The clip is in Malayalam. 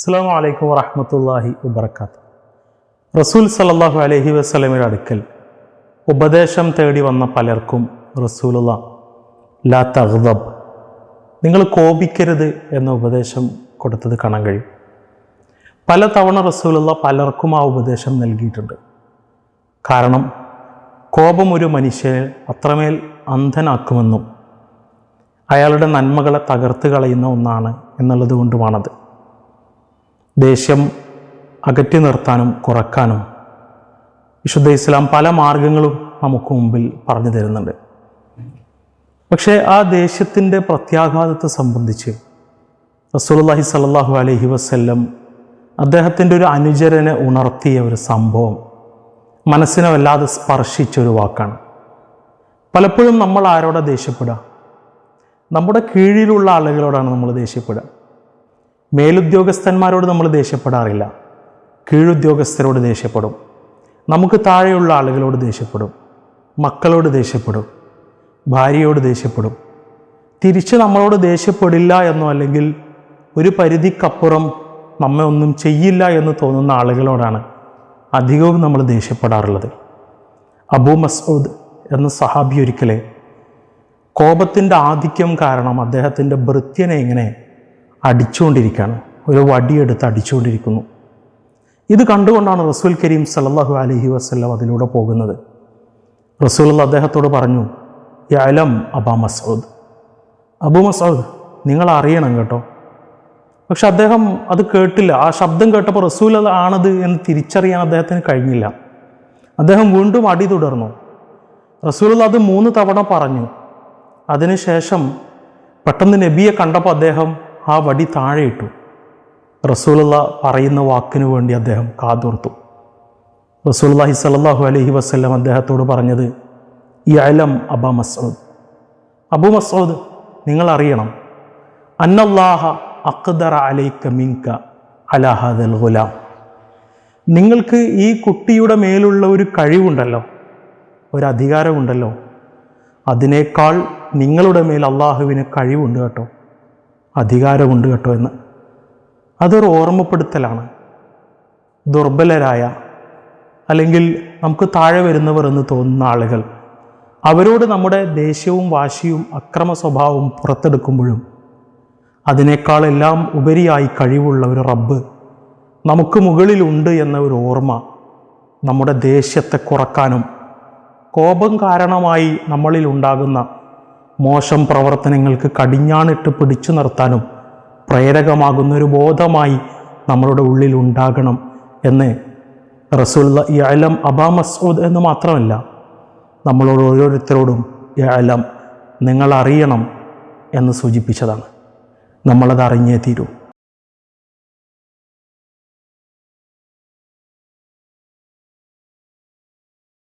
അസ്സാം വലൈക്കും വറഹമത്തല്ലാഹി വബർക്കാത്ത് റസൂൽ സല്ലല്ലാഹു അലഹി വസ്ലമിയുടെ അടുക്കൽ ഉപദേശം തേടി വന്ന പലർക്കും റസൂലുള്ള ലാ തഹ്ദബ് നിങ്ങൾ കോപിക്കരുത് എന്ന ഉപദേശം കൊടുത്തത് കാണാൻ കഴിയും. പല തവണ റസൂലുള്ള പലർക്കും ആ ഉപദേശം നൽകിയിട്ടുണ്ട്. കാരണം കോപം ഒരു മനുഷ്യനെ അത്രമേൽ അന്ധനാക്കുമെന്നും അയാളുടെ നന്മകളെ തകർത്ത് കളയുന്ന ഒന്നാണ് എന്നുള്ളത് കൊണ്ടുമാണത് ദേഷ്യം അകറ്റി നിർത്താനും കുറക്കാനും വിശുദ്ധ ഇസ്ലാം പല മാർഗങ്ങളും നമുക്ക് മുമ്പിൽ പറഞ്ഞു തരുന്നുണ്ട്. പക്ഷേ ആ ദേഷ്യത്തിന്റെ പ്രത്യാഘാതത്തെ സംബന്ധിച്ച് റസൂലുള്ളാഹി സ്വല്ലല്ലാഹു അലൈഹി വസല്ലം അദ്ദേഹത്തിന്റെ ഒരു അനുചരനെ ഉണർത്തിയ ഒരു സംഭവം മനസ്സിനെ വല്ലാതെ സ്പർശിച്ച ഒരു വാക്കാണ്. പലപ്പോഴും നമ്മൾ ആരോടാ ദേഷ്യപ്പെടുക? നമ്മുടെ കീഴിലുള്ള ആളുകളോടാണ് നമ്മൾ ദേഷ്യപ്പെടുക. മേലുദ്യോഗസ്ഥന്മാരോട് നമ്മൾ ദേഷ്യപ്പെടാറില്ല. കീഴുദ്യോഗസ്ഥരോട് ദേഷ്യപ്പെടും. നമുക്ക് താഴെയുള്ള ആളുകളോട് ദേഷ്യപ്പെടും. മക്കളോട് ദേഷ്യപ്പെടും. ഭാര്യയോട് ദേഷ്യപ്പെടും. തിരിച്ച് നമ്മളോട് ദേഷ്യപ്പെടില്ല എന്നോ അല്ലെങ്കിൽ ഒരു പരിധിക്കപ്പുറം നമ്മെ ഒന്നും ചെയ്യില്ല എന്ന് തോന്നുന്ന ആളുകളോടാണ് അധികവും നമ്മൾ ദേഷ്യപ്പെടാറുള്ളത്. അബൂ മസൂദ് എന്ന സഹാബി ഒരിക്കലെ കോപത്തിന്റെ ആധിക്യം കാരണം അദ്ദേഹത്തിന്റെ ഭൃത്യനെ ഇങ്ങനെ അടിച്ചുകൊണ്ടിരിക്കുകയാണ്. ഒരു വടിയെടുത്ത് അടിച്ചുകൊണ്ടിരിക്കുന്നു. ഇത് കണ്ടുകൊണ്ടാണ് റസൂൽ കരീം സല്ലാഹു അലഹി വസല്ലം അതിലൂടെ പോകുന്നത്. റസൂൽ അദ്ദേഹത്തോട് പറഞ്ഞു യലം അബ മസൂദ് അബു മസൂദ് നിങ്ങൾ അറിയണം കേട്ടോ. പക്ഷെ അദ്ദേഹം അത് കേട്ടില്ല. ആ ശബ്ദം കേട്ടപ്പോൾ റസൂൽ അത് ആണത് എന്ന് തിരിച്ചറിയാൻ അദ്ദേഹത്തിന് കഴിഞ്ഞില്ല. അദ്ദേഹം വീണ്ടും അടി തുടർന്നു. റസൂൽ അത് മൂന്ന് തവണ പറഞ്ഞു. അതിനുശേഷം പെട്ടെന്ന് നബിയെ കണ്ടപ്പോൾ അദ്ദേഹം ആ വടി താഴെ ഇട്ടു റസൂലുള്ള പറയുന്ന വാക്കിനു വേണ്ടി അദ്ദേഹം കാതോർത്തു. റസൂലുള്ളാഹി സലാഹു അലഹി വസല്ലം അദ്ദേഹത്തോട് പറഞ്ഞത് ഈ അലം അബ മസൂദ് അബു മസൂദ് നിങ്ങൾ അറിയണം അന്നല്ലാഹ അക്ദർ അലൈക്ക മിങ്ക അലാഹദൽ ഗുലാം. നിങ്ങൾക്ക് ഈ കുട്ടിയുടെ മേലുള്ള ഒരു കഴിവുണ്ടല്ലോ ഒരു അധികാരമുണ്ടല്ലോ. അതിനേക്കാൾ നിങ്ങളുടെ മേൽ അള്ളാഹുവിന് കഴിവുണ്ട് കേട്ടോ. അധികാരമുണ്ട് കേട്ടോ എന്ന്. അതൊരു ഓർമ്മപ്പെടുത്തലാണ്. ദുർബലരായ അല്ലെങ്കിൽ നമുക്ക് താഴെ വരുന്നവർ എന്ന് തോന്നുന്ന ആളുകൾ. അവരോട് നമ്മുടെ ദേഷ്യവും വാശിയും അക്രമ സ്വഭാവവും പുറത്തെടുക്കുമ്പോഴും അതിനേക്കാളെല്ലാം ഉപരിയായി കഴിവുള്ള ഒരു റബ്ബ് നമുക്ക് മുകളിലുണ്ട് എന്ന ഒരു ഓർമ്മ നമ്മുടെ ദേഷ്യത്തെ കുറക്കാനും കോപം കാരണമായി നമ്മളിൽ ഉണ്ടാകുന്ന മോശം പ്രവർത്തനങ്ങൾക്ക് കടിഞ്ഞാണിട്ട് പിടിച്ചു നിർത്താനും പ്രേരകമാകുന്ന ഒരു ബോധമായി നമ്മളുടെ ഉള്ളിൽ ഉണ്ടാകണം എന്ന് റസൂല്ല യലം അബാ മസൂദ് എന്ന് മാത്രമല്ല നമ്മളോട് ഓരോരുത്തരോടും യലം നിങ്ങൾ അറിയണം എന്ന് സൂചിപ്പിച്ചതാണ്. നമ്മളത് അറിഞ്ഞേ തീരൂ.